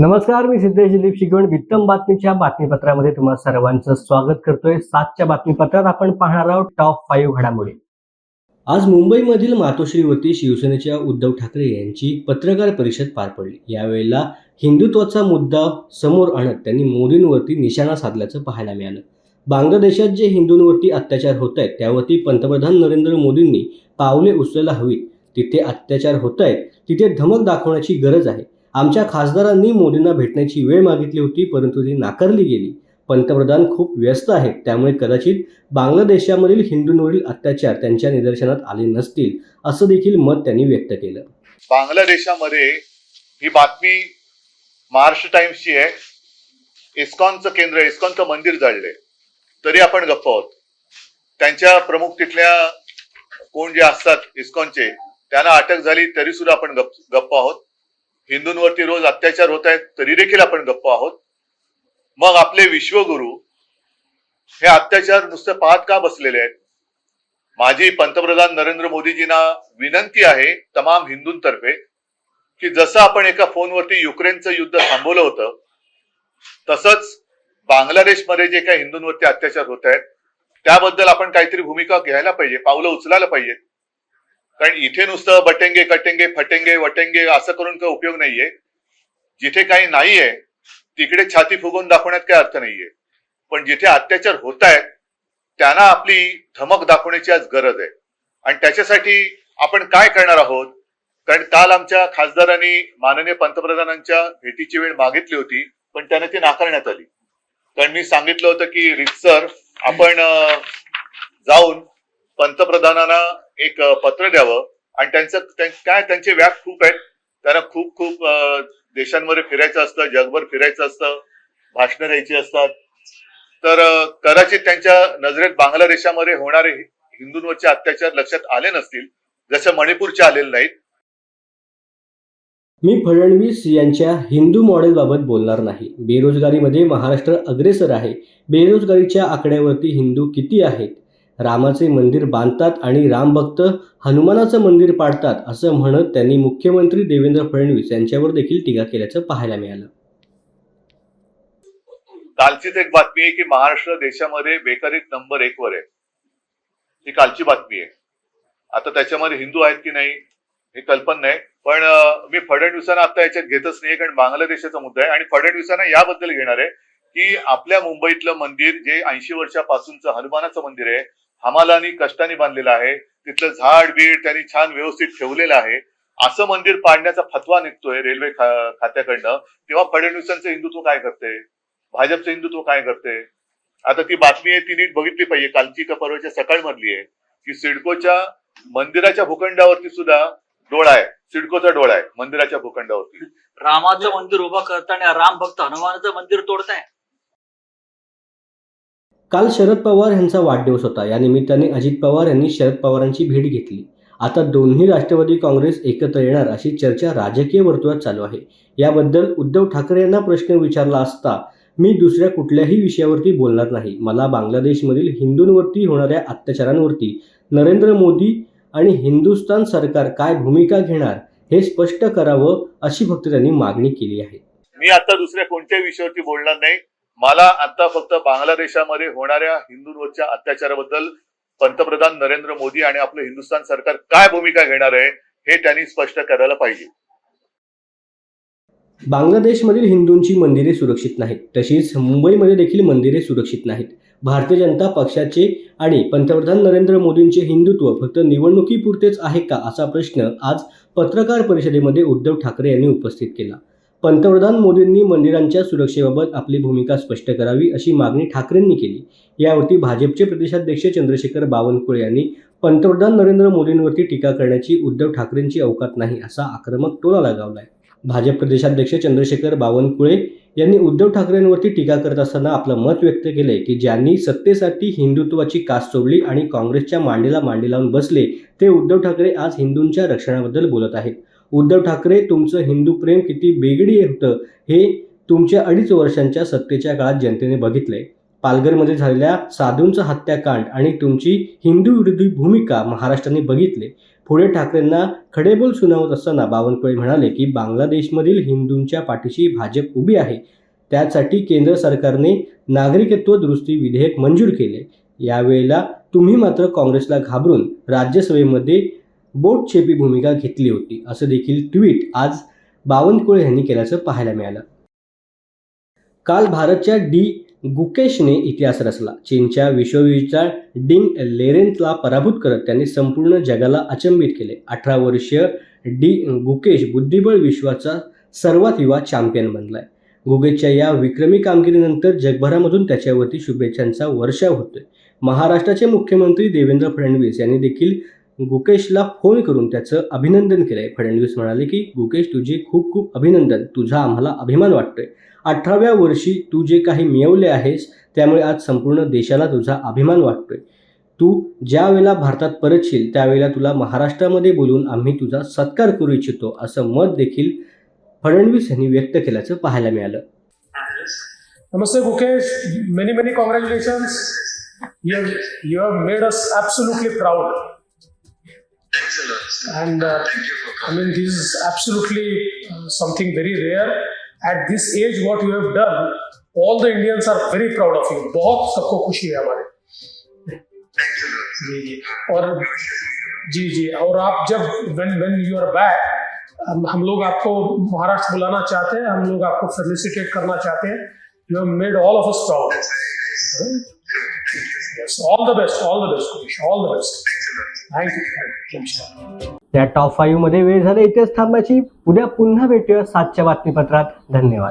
नमस्कार मी सिद्धेश दिलीप शिकवण वित्तम बातमीच्या बातमीपत्रामध्ये तुम्हा सर्वांचं स्वागत करतोय. सातच्या बातमीपत्रात आपण पाहणार आहोत टॉप फाईव्ह घडामोडी. आज मुंबईमधील मातोश्रीवरती शिवसेनेच्या उद्धव ठाकरे यांची पत्रकार परिषद पार पडली. यावेळेला हिंदुत्वाचा मुद्दा समोर आणत त्यांनी मोदींवरती निशाणा साधल्याचं पाहायला मिळालं. बांगलादेशात जे हिंदूंवरती अत्याचार होत आहेत त्यावरती पंतप्रधान नरेंद्र मोदींनी पावले उचलायला हवीत. तिथे अत्याचार होत आहेत तिथे धमक दाखवण्याची गरज आहे. आमच्या खासदारांनी मोदींना भेटण्याची वेळ मागितली होती परंतु ती नाकारली गेली. पंतप्रधान खूप व्यस्त आहेत त्यामुळे कदाचित बांगलादेशामधील हिंदूंवरील अत्याचार त्यांच्या निदर्शनात आले नसतील असं देखील मत त्यांनी व्यक्त केलं. बांगलादेशामध्ये ही बातमी महाराष्ट्र टाइम्सची आहे. इस्कॉनचं केंद्र इस्कॉनचं मंदिर जाळले तरी आपण गप्प आहोत. त्यांच्या प्रमुख तिथल्या कोण जे असतात इस्कॉनचे त्यांना अटक झाली तरी सुद्धा आपण गप गप्प आहोत. हिंदूंवरती रोज अत्याचार होत आहेत तरी देखील आपण गप्प आहोत. मग आपले विश्वगुरु हे अत्याचार नुसते पाहत का बसलेले आहेत? माझी पंतप्रधान नरेंद्र मोदीजींना विनंती आहे तमाम हिंदूंतर्फे की जसं आपण एका फोनवरती युक्रेनचं युद्ध थांबवलं होतं तसंच बांगलादेशमध्ये जे काही हिंदूंवरती अत्याचार होत आहेत त्याबद्दल आपण काहीतरी भूमिका घ्यायला पाहिजे पावलं उचलायला पाहिजे कारण इथे नुसतं बटेंगे कटेंगे फटेंगे वटेंगे असं करून काही उपयोग नाहीये. जिथे काही नाहीये तिकडे छाती फुगवून दाखवण्यात काही अर्थ नाहीये. पण जिथे अत्याचार होत आहेत त्यांना आपली धमक दाखवण्याची आज गरज आहे. आणि त्याच्यासाठी आपण काय करणार आहोत? कारण काल आमच्या खासदारांनी माननीय पंतप्रधानांच्या भेटीची वेळ मागितली होती पण त्यांना ती नाकारण्यात आली. कारण मी सांगितलं होतं की रितसर आपण जाऊन पंतप्रधानांना एक पत्र द्यावं. आणि त्यांचं काय त्यांचे व्याप खूप आहेत. त्यांना खूप खूप देशांमध्ये फिरायचं असतं जगभर फिरायचं असतं भाषणं द्यायची असतात. तर कदाचित त्यांच्या नजरेत बांगलादेशामध्ये होणारे हिंदूंवरचे अत्याचार लक्षात आले नसतील जसं मणिपूरचे आलेले नाहीत. मी फडणवीस यांच्या हिंदू मॉडेलबाबत बोलणार नाही. बेरोजगारीमध्ये महाराष्ट्र अग्रेसर आहे. बेरोजगारीच्या आकड्यावरती हिंदू किती आहेत? रामाचे मंदिर बांधतात आणि रामभक्त हनुमानाचं मंदिर पाडतात असं म्हणत त्यांनी मुख्यमंत्री देवेंद्र फडणवीस यांच्यावर देखील टीका केल्याचं पाहायला मिळालं. कालचीच एक बातमी आहे की महाराष्ट्र देशामध्ये बेकारीत नंबर एक वर आहे. ही कालची बातमी आहे. आता त्याच्यामध्ये हिंदू आहेत की नाही हे कल्पना नाही. पण मी फडणवीसांना आता याच्यात घेतच नाही कारण बांगलादेशाचा मुद्दा आहे. आणि फडणवीसांना याबद्दल घेणार आहे की आपल्या मुंबईतलं मंदिर जे ऐंशी वर्षापासूनचं हनुमानाचं मंदिर आहे हमालानी कष्टाने बांधलेलं आहे. तिथलं झाड बीड त्यांनी छान व्यवस्थित ठेवलेलं आहे. असं मंदिर पाडण्याचा फतवा निघतोय रेल्वे खा- खात्याकडनं. तेव्हा फडणवीसांचं हिंदुत्व काय करते भाजपचं हिंदुत्व काय करते आता ती बातमी आहे ती नीट बघितली पाहिजे. कालची का परवाच्या सकाळ मधली आहे. की सिडकोच्या मंदिराच्या भूखंडावरती सुद्धा डोळा आहे. सिडकोचा डोळा आहे मंदिराच्या भूखंडावरती. रामाचं मंदिर उभं करताना राम भक्त हनुमानाचं मंदिर तोडताय. काल शरद पवार यांचा वाढदिवस होता. या निमित्ताने अजित पवार यांनी शरद पवारांची भेट घेतली. आता दोन्ही राष्ट्रवादी काँग्रेस एकत्र येणार अशी चर्चा राजकीय वर्तुळात चालू आहे. याबद्दल उद्धव ठाकरे यांना प्रश्न विचारला असता मी दुसऱ्या कुठल्याही विषयावरती बोलणार नाही. मला बांगलादेशमधील हिंदूंवरती होणाऱ्या अत्याचारांवरती नरेंद्र मोदी आणि हिंदुस्थान सरकार काय भूमिका घेणार हे स्पष्ट करावं अशी फक्त त्यांनी मागणी केली आहे. मी आता दुसऱ्या कोणत्याही विषयावरती बोलणार नाही. मला आता फक्त बांगलादेशामध्ये होणाऱ्या हिंदूंवरच्या अत्याचाराबद्दल पंतप्रधान नरेंद्र मोदी आणि आपलं हिंदुस्थान सरकार काय भूमिका घेणार आहे हे त्यांनी स्पष्ट करायला पाहिजे. बांगलादेशमधील हिंदूंची मंदिरे सुरक्षित नाहीत तशीच मुंबईमध्ये देखील मंदिरे सुरक्षित नाहीत. भारतीय जनता पक्षाचे आणि पंतप्रधान नरेंद्र मोदींचे हिंदुत्व फक्त निवडणुकीपुरतेच आहे का असा प्रश्न आज पत्रकार परिषदेमध्ये उद्धव ठाकरे यांनी उपस्थित केला. पंतप्रधान मोदींनी मंदिरांच्या सुरक्षेबाबत आपली भूमिका स्पष्ट करावी अशी मागणी ठाकरेंनी केली. यावरती भाजपचे प्रदेशाध्यक्ष चंद्रशेखर बावनकुळे यांनी पंतप्रधान नरेंद्र मोदींवरती टीका करण्याची उद्धव ठाकरेंची अवकात नाही असा आक्रमक टोला लगावलाय. भाजप प्रदेशाध्यक्ष चंद्रशेखर बावनकुळे यांनी उद्धव ठाकरेंवरती टीका करत असताना आपलं मत व्यक्त केलंय की ज्यांनी सत्तेसाठी हिंदुत्वाची कास सोडली आणि काँग्रेसच्या मांडीला मांडी लावून बसले ते उद्धव ठाकरे आज हिंदूंच्या रक्षणाबद्दल बोलत आहेत. उद्धव ठाकरे तुमचं हिंदू प्रेम किती बेगडी होतं हे तुमच्या अडीच वर्षांच्या सत्तेच्या काळात जनतेने बघितले. पालघरमध्ये झालेल्या साधूंचा हत्याकांड आणि तुमची हिंदू विरोधी भूमिका महाराष्ट्राने बघितले. पुढे ठाकरेंना खडेबोल सुनावत असताना बावनकुळे म्हणाले की बांगलादेशमधील हिंदूंच्या पाठीशी भाजप उभी आहे. त्यासाठी केंद्र सरकारने नागरिकत्व दुरुस्ती विधेयक मंजूर केले. यावेळेला तुम्ही मात्र काँग्रेसला घाबरून राज्यसभेमध्ये बोटछेपी भूमिका घेतली होती असं देखील ट्विट आज बावनकुळे यांनी केल्याचं पाहायला मिळालं. काल भारतच्या डी गुकेशने इतिहास रचला. चीनच्या विश्वविजेता डिंग लेरेन्सला पराभूत करत त्याने संपूर्ण जगाला अचंबित केले. अठरा वर्षीय डी गुकेश बुद्धिबळ विश्वाचा सर्वात युवा चॅम्पियन बनलाय. गुगेशच्या या विक्रमी कामगिरीनंतर जगभरामधून त्याच्यावरती शुभेच्छांचा वर्षाव होतोय. महाराष्ट्राचे मुख्यमंत्री देवेंद्र फडणवीस यांनी देखील गुकेशला फोन करून त्याचं अभिनंदन केलंय. फडणवीस म्हणाले की गुकेश तुझे खूप खूप अभिनंदन. तुझा आम्हाला अभिमान वाटतोय. अठराव्या वर्षी तू जे काही मिळवले आहेस त्यामुळे आज संपूर्ण देशाला तुझा अभिमान वाटतोय. तू ज्या वेळेला भारतात परतशील त्यावेळेला तुला महाराष्ट्रामध्ये बोलून आम्ही तुझा सत्कार करू इच्छितो असं मत देखील फडणवीस यांनी व्यक्त केल्याचं पाहायला मिळालं. नमस्ते Gukesh. Many many congratulation you have made us absolutely proud. Thanks a lot. And uh, Thank you for I mean, this is absolutely uh, something very rare. At this age, what you have done, all the Indians are very proud of you. बहुत सबको खुशी है हमारे जी जी और जी जी और आप जब when when you are back हम लोग आपको महाराष्ट्र बुलाना चाहते हैं हम लोग आपको फेलिसिटेट करना चाहते हैं you have made all of us proud very nice. Yes, all the best, all the best, या टॉप फाईव्हमध्ये वेळ झाला. इथेच थांबायची. उद्या पुन्हा भेटूया सातच्या बातमीपत्रात. धन्यवाद.